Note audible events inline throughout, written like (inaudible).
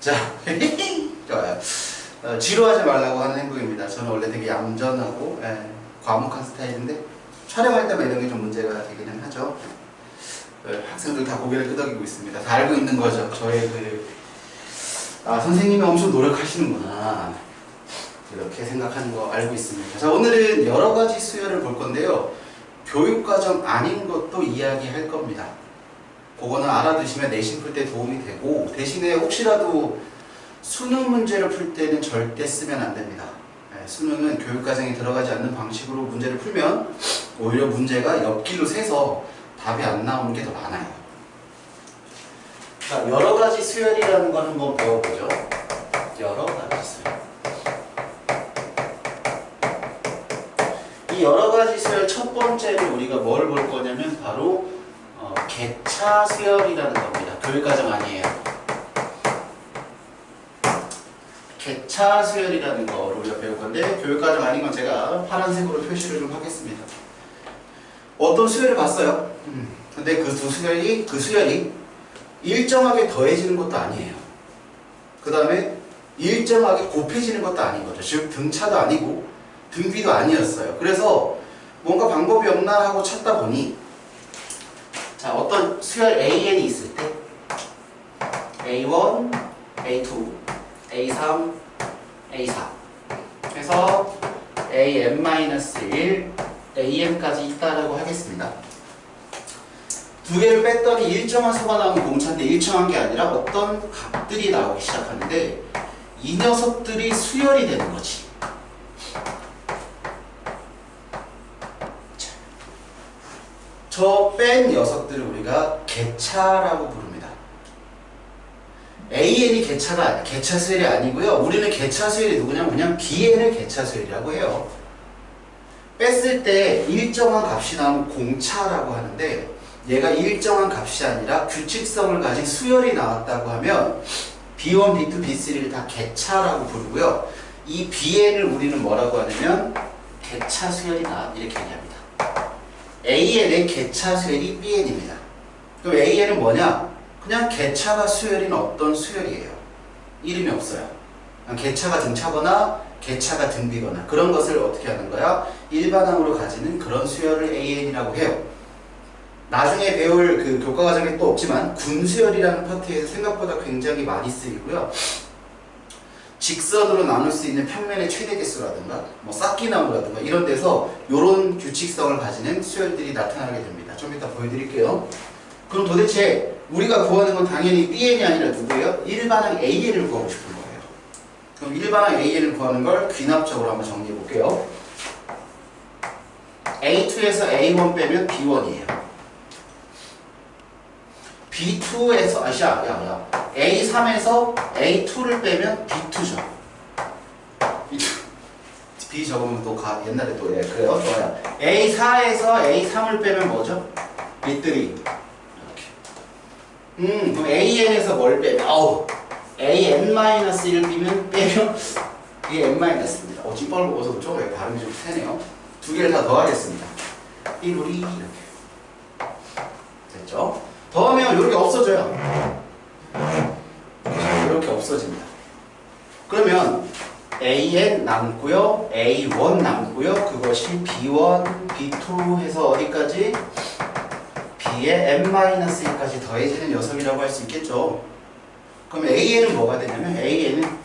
자, (laughs) 좋아요. 어, 지루하지 말라고 하는 행동입니다. 저는 원래 되게 얌전하고 예, 과묵한 스타일인데 촬영할 때만 이런 게 좀 문제가 되기는 하죠. 어, 학생들 다 고개를 끄덕이고 있습니다. 다 알고 있는 거죠. 저의 그 아, 선생님이 엄청 노력하시는구나. 이렇게 생각하는 거 알고 있습니다. 자, 오늘은 여러 가지 수요를 볼 건데요. 교육과정 아닌 것도 이야기할 겁니다. 그거는 알아두시면 내신 풀 때 도움이 되고 대신에 혹시라도 수능 문제를 풀 때는 절대 쓰면 안 됩니다. 네, 수능은 교육과정에 들어가지 않는 방식으로 문제를 풀면 오히려 문제가 옆길로 새서 답이 안 나오는 게 더 많아요. 자, 여러 가지 수열이라는 걸 한번 배워보죠. 여러 가지 수열. 이 여러 가지 수열 첫 번째로 우리가 뭘 볼 거냐면 바로 어, 개차 수열이라는 겁니다. 교육과정 아니에요. 개차 수열이라는 거를 우리가 배울 건데 교육과정 아닌 건 제가 파란색으로 표시를 좀 하겠습니다. 어떤 수열을 봤어요. 음, 근데 그 두 수열이 그 수열이 일정하게 더해지는 것도 아니에요. 그 다음에 일정하게 곱해지는 것도 아닌 거죠. 즉 등차도 아니고 등비도 아니었어요. 그래서 뭔가 방법이 없나 하고 찾다 보니 수열 AN이 있을 때 A1, A2, A3, A4 해서 AN-1, AM까지 있다라고 하겠습니다. 두 개를 뺐더니 일정한 수가 나오면 공차인데 일정한 게 아니라 어떤 값들이 나오기 시작하는데 이 녀석들이 수열이 되는 거지. 저 뺀 녀석들을 우리가 개차라고 부릅니다. AN이 개차가 개차 수열이 아니고요. 우리는 개차 수열이 누구냐면 그냥 BN을 개차 수열이라고 해요. 뺐을 때 일정한 값이 나오면 공차라고 하는데 얘가 일정한 값이 아니라 규칙성을 가진 수열이 나왔다고 하면 B1, B2, B3를 다 개차라고 부르고요. 이 BN을 우리는 뭐라고 하냐면 개차 수열이 나 이렇게 얘기합니다. AN의 개차 수열이 BN입니다. 그럼 AN은 뭐냐? 그냥 개차가 수열인 어떤 수열이에요. 이름이 없어요. 개차가 등차거나 개차가 등비거나 그런 것을 어떻게 하는 거야? 일반항으로 가지는 그런 수열을 AN이라고 해요. 나중에 배울 그 교과 과정에 또 없지만 군수열이라는 파트에서 생각보다 굉장히 많이 쓰이고요. 직선으로 나눌 수 있는 평면의 최대 개수라든가 뭐 쌓기 나무라든가 이런 데서 이런 규칙성을 가지는 수열들이 나타나게 됩니다. 좀 이따 보여드릴게요. 그럼 도대체 우리가 구하는 건 당연히 BN이 아니라 누구예요? 일반항 AN을 구하고 싶은 거예요. 그럼 일반항 AN을 구하는 걸 귀납적으로 한번 정리해 볼게요. A2에서 A1 빼면 B1이에요. B2에서 아시아 야야 A3에서 A2를 빼면 B2죠. B2 B 적으면 또 가, 옛날에 또 예, 그래요. 좋아요. A4에서 A3을 빼면 뭐죠? B3 이렇게. 음 그럼 AN에서 뭘 빼면 아우 AN-1을 빼면 빼면 이게 N-입니다. 어 찐빵을 먹어서 그렇죠? 네, 발음이 좀 세네요. 두 개를 다 더하겠습니다. 삐로리 이렇게 됐죠? 더하면 이렇게 없어져요. 이렇게 없어집니다. 그러면 AN 남고요, A1 남고요. 그것이 B1, B2 해서 어디까지? B의 n-1까지 더해지는 녀석이라고 할 수 있겠죠. 그럼 AN은 뭐가 되냐면 AN은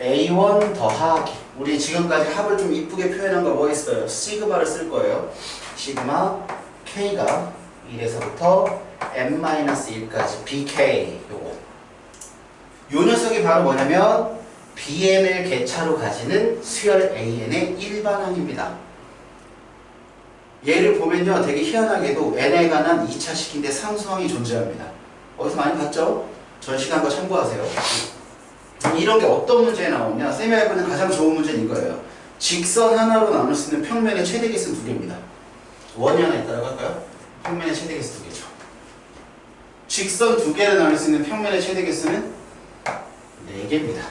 A1 더하기 우리 지금까지 합을 좀 이쁘게 표현한 거 뭐 있어요? 시그마를 쓸 거예요. 시그마 K가 1에서부터 n-1까지 BK 요거 요 녀석이 바로 뭐냐면 BN을 개차로 가지는 수열 AN의 일반항입니다. 얘를 보면요 되게 희한하게도 n에 관한 2차 식인데 상수항이 존재합니다. 어디서 많이 봤죠? 전 시간 거 참고하세요. 이런 게 어떤 문제에 나오냐 쌤이 알고 있는 가장 좋은 문제는 이거예요. 직선 하나로 나눌 수 있는 평면의 최대 개수는 두 개입니다. 원이 하나 있다고 할까요? 평면의 최대 개수 두 개죠. 직선 두 개를 나눌 수 있는 평면의 최대 개수는 네 개입니다.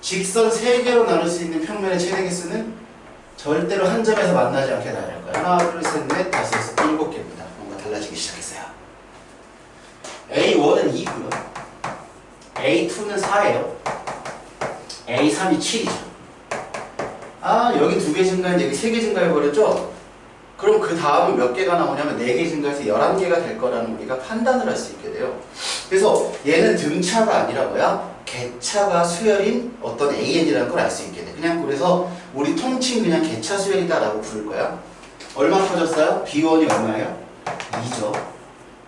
직선 세 개로 나눌 수 있는 평면의 최대 개수는 절대로 한 점에서 만나지 않게 나열 거예요. 하나, 둘, 셋, 넷, 다섯, 여섯, 일곱 개입니다. 뭔가 달라지기 시작했어요. A1은 2고요. A2는 4예요. A3이 7이죠. 아 여기 두 개 증가했는데 여기 세 개 증가해버렸죠? 그럼 그 다음은 몇 개가 나오냐면 4개 증가해서 11개가 될 거라는 우리가 판단을 할 수 있게 돼요. 그래서 얘는 등차가 아니라 뭐야? 개차가 수열인 어떤 AN이라는 걸 알 수 있게 돼. 그냥 그래서 우리 통칭 그냥 개차 수열이다라고 부를 거야. 얼마 퍼졌어요? B1이 얼마예요? 2죠.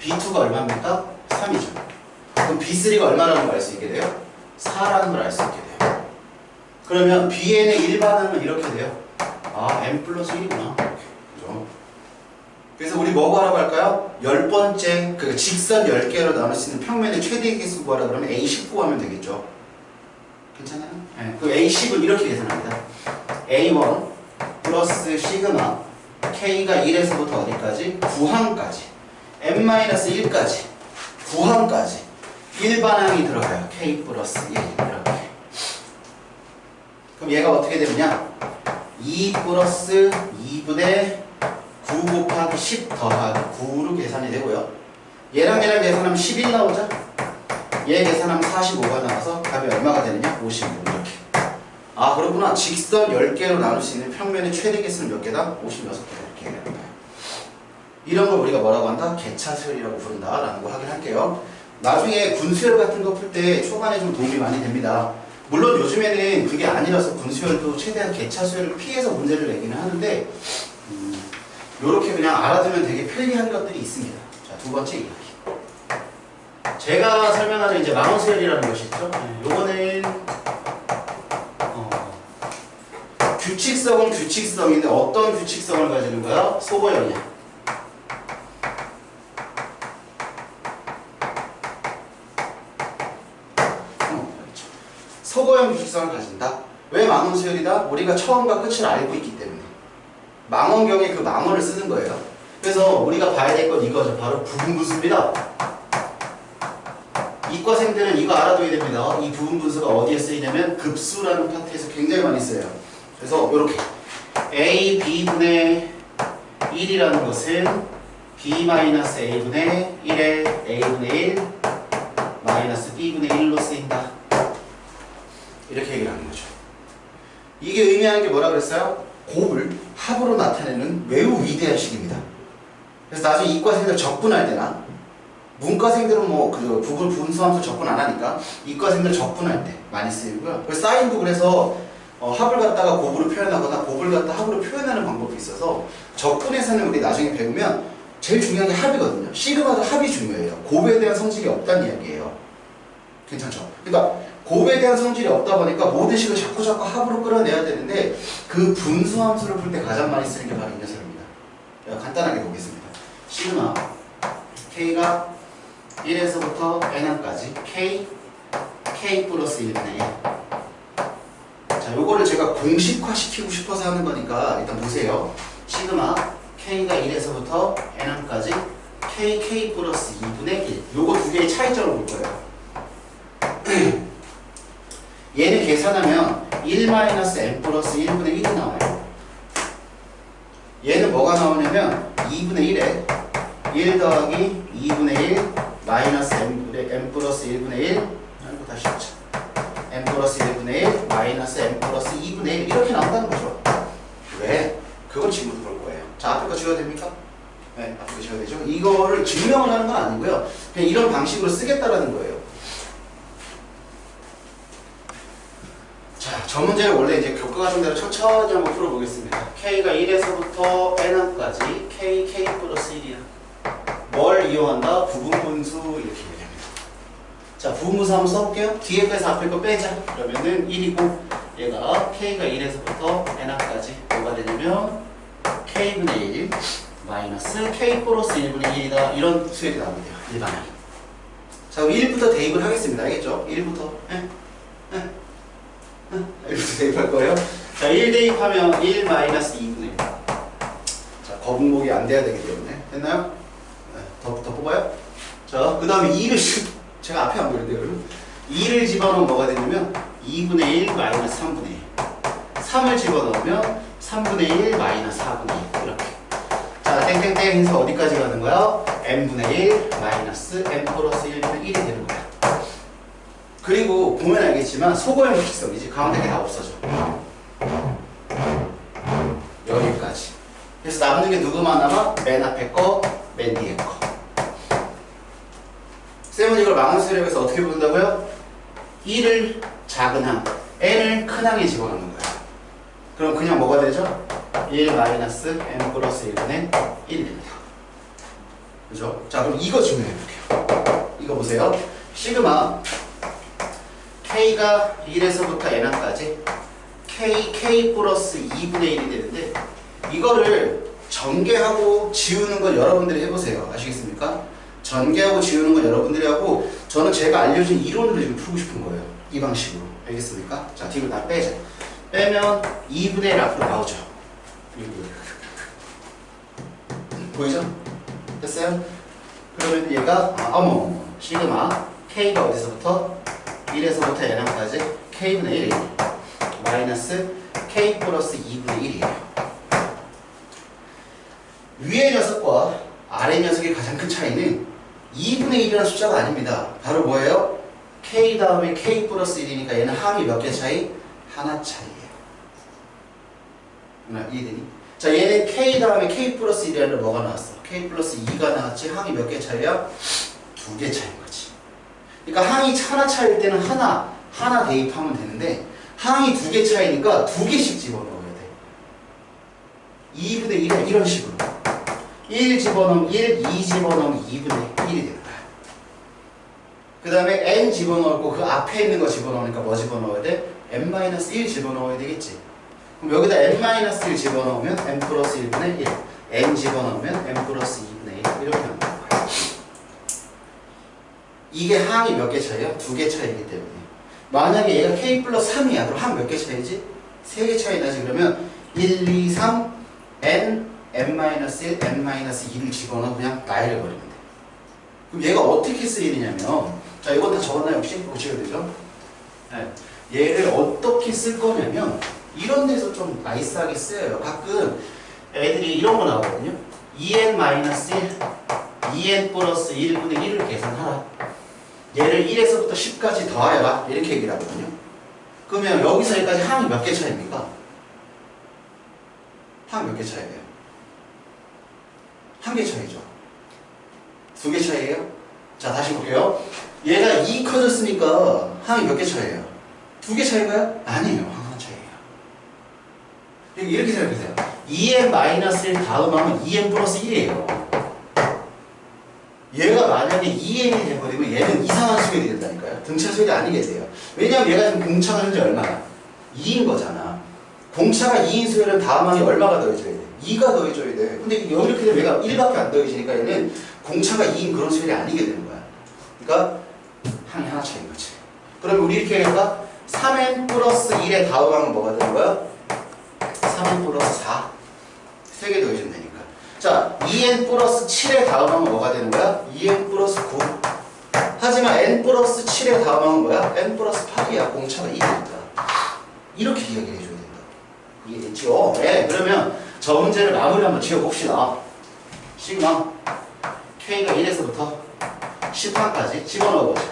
B2가 얼마입니까? 3이죠. 그럼 B3가 얼마라는 걸 알 수 있게 돼요? 4라는 걸 알 수 있게 돼요. 그러면 Bn의 일반항은 이렇게 돼요. 아, n 플러스 1이구나. 그래서 우리 뭐 구하라고 할까요? 열 번째, 그 직선 10개로 나눌 수 있는 평면의 최대 개수 구하라 그러면 A10 구하면 되겠죠. 괜찮아요? 네. 그 A10은 이렇게 계산합니다. A1 플러스 시그마 K가 1에서부터 어디까지? 9항까지 n-1까지 9항까지 일반항이 들어가요. K 플러스 1 이렇게 그럼 얘가 어떻게 되느냐 2 플러스 2분의 9 곱하기 10 더하기 9로 계산이 되고요. 얘랑 얘랑 계산하면 11 나오죠? 얘 계산하면 45가 나와서 답이 얼마가 되느냐? 56 이렇게. 아 그렇구나. 직선 10개로 나눌 수 있는 평면의 최대 개수는 몇 개다? 56개다 이렇게 거예요 이런 걸 우리가 뭐라고 한다? 개차수열이라고 부른다 라는 거 확인할게요. 나중에 군수열 같은 거 풀 때 초반에 좀 도움이 많이 됩니다. 물론 요즘에는 그게 아니라서 군수열도 최대한 개차수열을 피해서 문제를 내기는 하는데 음, 요렇게 그냥 알아두면 되게 편리한 것들이 있습니다 자 두 번째 이야기 제가 설명하는 이제 망원수열이라는 것이 있죠 네, 요거는 어, 규칙성은 규칙성인데 어떤 규칙성을 가지는 거야? 어, 그렇죠. 서거형 규칙성을 가진다. 왜 망원수열이다? 우리가 처음과 끝을 알고 있기 때문에. 망원경에 그 망원을 쓰는 거예요. 그래서 우리가 봐야 될 건 이거죠. 바로 부분분수입니다. 이과생들은 이거 알아둬야 됩니다. 이 부분분수가 어디에 쓰이냐면 급수라는 파트에서 굉장히 많이 쓰여요. 그래서 이렇게 a b분의 1이라는 것은 b-a분의 1에 a분의 1 마이너스 b분의 1로 쓰인다. 이렇게 얘기를 하는 거죠. 이게 의미하는 게 뭐라 그랬어요? 곱을 합으로 나타내는 매우 위대한 식입니다. 그래서 나중에 이과생들 적분할 때나 문과생들은 뭐 그 부분 분수함수 적분 안 하니까 이과생들 적분할 때 많이 쓰이고요. 그래서 사인도 그래서 어, 합을 갖다가 곱으로 표현하거나 곱을 갖다 합으로 표현하는 방법이 있어서 적분에서는 우리 나중에 배우면 제일 중요한 게 합이거든요. 시그마도 합이 중요해요. 곱에 대한 성질이 없다는 이야기예요. 괜찮죠? 그러니까 곱에 대한 성질이 없다 보니까 모든 식을 자꾸 자꾸 합으로 끌어내야 되는데 그 분수 함수를 풀 때 가장 많이 쓰는 게 바로 이 녀석입니다. 간단하게 보겠습니다. 시그마 k가 1에서부터 n까지 k k 플러스 1분의 1. 자, 요거를 제가 공식화 시키고 싶어서 하는 거니까 일단 보세요. 시그마 k가 1에서부터 n까지 k k 플러스 2분의 1. 요거 두 개의 차이점을 볼 거예요. (clears throat) 얘는 계산하면 1-n 플러스 1분의 1이 나와요. 얘는 뭐가 나오냐면 2분의 1에 1 더하기 2분의 1 마이너스 n분의 n 플러스 1분의 1 아이고 다시 하자 n 플러스 1분의 1 마이너스 n 플러스 2분의 1 이렇게 나온다는 거죠. 왜? 그건 지금부터 볼 거예요. 자 앞에 거 지워야 됩니까? 네 앞에 거 지워야 되죠. 이거를 증명을 하는 건 아니고요. 그냥 이런 방식으로 쓰겠다라는 거예요. 자, 저 문제를 원래 이제 교과과정 대로 천천히 한번 풀어보겠습니다. K가 1에서부터 N까지 K, K 플러스 1이야. 뭘 이용한다? 부분분수 이렇게 얘기합니다. 자, 부분분수 한번 써볼게요. 뒤에 빼서 앞에 거 빼자. 그러면은 1이고 얘가 K가 1에서부터 N까지 뭐가 되냐면 K분의 1 마이너스 K 플러스 1분의 1이다. 이런 수열이 나오면 돼요. 일반항이. 자, 그럼 1부터 대입을 하겠습니다. 알겠죠? 1부터. 예? 예? 이렇게 대입할 거예요. 자, 1 대입하면 1 마이너스 2분의 1. 자, 거북목이 안 돼야 되기 때문에. 됐나요? 네, 더, 더 뽑아요? 자, 그 다음에 2를, 제가 앞에 안 보이는데요, 여러분. 2를 집어넣으면 뭐가 되냐면 2분의 1 마이너스 3분의 1. 3을 집어넣으면 3분의 1 마이너스 4분의 1. 이렇게. 자, 땡땡땡 해서 어디까지 가는 거야? n분의 1 마이너스 n 플러스 1분의 1이 되는. 그 그리고 보면 알겠지만 소거형 식성이지 가운데 게 다 없어져. 여기까지. 그래서 남는 게 누구만 남아? 맨 앞에 거, 맨 뒤에 거. 쌤은 이걸 망원 수렴에서 어떻게 본다고요? 1을 작은 항, n을 큰 항에 집어넣는 거야. 그럼 그냥 뭐가 되죠? 1 마이너스 n 플러스 1분의 1입니다. 그죠? 자 그럼 이거 질문해 볼게요. 이거 보세요. 시그마 k가 1에서부터 n항까지 k, k 플러스 2분의 1이 되는데 이거를 전개하고 지우는 건 여러분들이 해보세요. 아시겠습니까? 전개하고 지우는 건 여러분들이 하고 저는 제가 알려준 이론으로 지금 풀고 싶은 거예요. 이 방식으로. 알겠습니까? 자, 뒤로 다 빼자. 빼면 2분의 1 앞으로 나오죠. 보이죠? 됐어요? 그러면 얘가 아, 어머 시그마 k가 어디서부터 1에서부터 n항까지 k분의 1 마이너스 k 플러스 2분의 1이에요. 위의 녀석과 아래 녀석의 가장 큰 차이는 2분의 1이라는 숫자가 아닙니다. 바로 뭐예요? k 다음에 k 플러스 1이니까 얘는 항이 몇 개 차이? 하나 차이예요. 누나 이해되니? 자 얘는 k 다음에 k 플러스 1이라는 뭐가 나왔어? k 플러스 2가 나왔지 항이 몇 개 차이야? 두 개 차이인 거지. 그러니까 항이 하나 차일 때는 하나 하나 대입하면 되는데 항이 두 개 차이니까 두 개씩 집어넣어야 돼. 2분의 1은 이런 식으로 1 집어넣으면 1, 2 집어넣으면 2분의 1이 되는 거야. 그 다음에 n 집어넣고 그 앞에 있는 거 집어넣으니까 뭐 집어넣어야 돼? n-1 집어넣어야 되겠지. 그럼 여기다 n-1 집어넣으면 n 플러스 1분의 1 n 집어넣으면 n 플러스 2분의 1 이렇게 나오는 거야. 이게 항이 몇 개 차이야? 두 개 차이기 때문에 만약에 얘가 k 플러스 3이야 그럼 항 몇 개 차이지? 세 개 차이 나지 그러면 1, 2, 3 n n-1, n-2를 집어넣어 그냥 나열해 버리면 돼 그럼 얘가 어떻게 쓰이느냐면 자 이건 다 적었나요 혹시? 보시면 되죠? 네. 얘를 어떻게 쓸 거냐면 이런 데서 좀 나이스하게 쓰여요 가끔 애들이 이런 거 나오거든요 2n-1 2n 플러스 1분의 1을 계산하라 얘를 1에서부터 10까지 더하여라 이렇게 얘기를 하거든요 그러면 여기서 여기까지 항이 몇 개 차이입니까? 항 몇 개 차이예요? 한 개 차이죠 두 개 차이예요? 자 다시 볼게요 얘가 2 커졌으니까 항이 몇 개 차이예요? 두 개 차이가요? 아니에요 항 하나 차이예요 이렇게 생각하세요 2n-1 다음 하면 2n 플러스 1이에요 얘가 만약에 2n이 돼버리면 얘는 이상한 수열이 된다니까요. 등차 수열이 아니게 돼요. 왜냐하면 얘가 지금 공차가 현재 얼마야? 2인 거잖아. 공차가 2인 수열은 다음 항에 얼마가 더해져야 돼? 2가 더해져야 돼. 근데 이렇게 되면 얘가 1밖에 안 더해지니까 얘는 공차가 2인 그런 수열이 아니게 되는 거야. 그러니까 항이 하나 차이인 거지. 그러면 우리 이렇게 할까? 3n 플러스 1의 다음 항은 뭐가 되는 거야? 3n 플러스 4. 3개 더해주면 되니까. 자, 2n 플러스 7의 다음항은 뭐가 되는 거야? 2n 플러스 9. 하지만 n 플러스 7의 다음항은 뭐야? n 플러스 8이야. 공차가 2니까. 이렇게 이야기를 해줘야 된다. 이해됐죠? 네, 그러면 저 문제를 마무리 한번 지어봅시다. 시그마 k가 1에서부터 10항까지 집어넣어보자.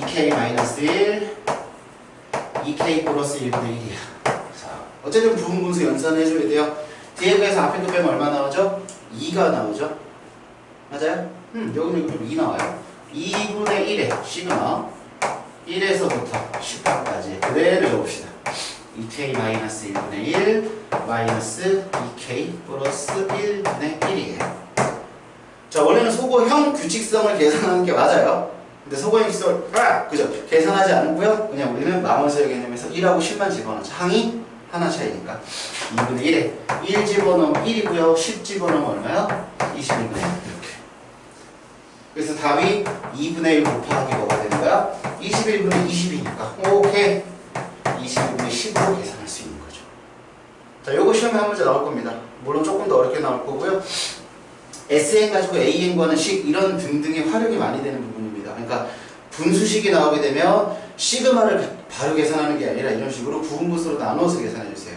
2k-1 2k 플러스 1분의 1이야. 자, 어쨌든 부분 분수 연산해줘야 돼요. 뒤에 거에서 앞에 거 빼면 얼마 나오죠? 2가 나오죠? 맞아요? 음, 여기는 그럼 2 나와요. 2분의 1에 시그마 1에서부터 10까지 그대로 적읍시다. 2k-1분의 1 마이너스 2k 플러스 1분의 1이에요. 자 원래는 소거형 규칙성을 계산하는 게 맞아요. 근데 소거형 규칙성을 아! 그죠? 계산하지 않고요. 그냥 우리는 망원수의 개념에서 1하고 10만 집어넣자. 항이 하나 차이니까. 2분의 1에 1 집어넣으면 1이고요 10 집어넣으면 얼마야? 21분의 1 이렇게. 그래서 답이 2분의 1 곱하기 뭐가 되는 거야? 21분의 20이니까. 오케이. 21분의 10으로 계산할 수 있는 거죠. 자 요거 시험에 한 문제 나올 겁니다. 물론 조금 더 어렵게 나올 거고요. SN 가지고 AN 구하는 식 이런 등등의 활용이 많이 되는 부분입니다. 그러니까 분수식이 나오게 되면 시그마를 바로 계산하는 게 아니라 이런 식으로 부분분수로 나눠서 계산해 주세요.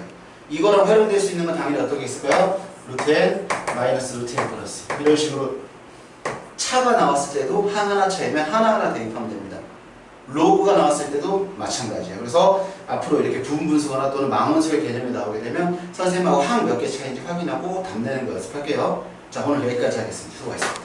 이거랑 활용될 수 있는 건 당연히 어떤 게 있을까요? 루트 n 마이너스 루트 n 플러스 이런 식으로 차가 나왔을 때도 하나하나 차이면 하나하나 대입하면 됩니다. 로그가 나왔을 때도 마찬가지예요. 그래서 앞으로 이렇게 부분 분수거나 또는 망원수의 개념이 나오게 되면 선생님하고 항 몇 개 차이인지 확인하고 답 내는 거 연습할게요. 자 오늘 여기까지 하겠습니다. 수고하셨습니다.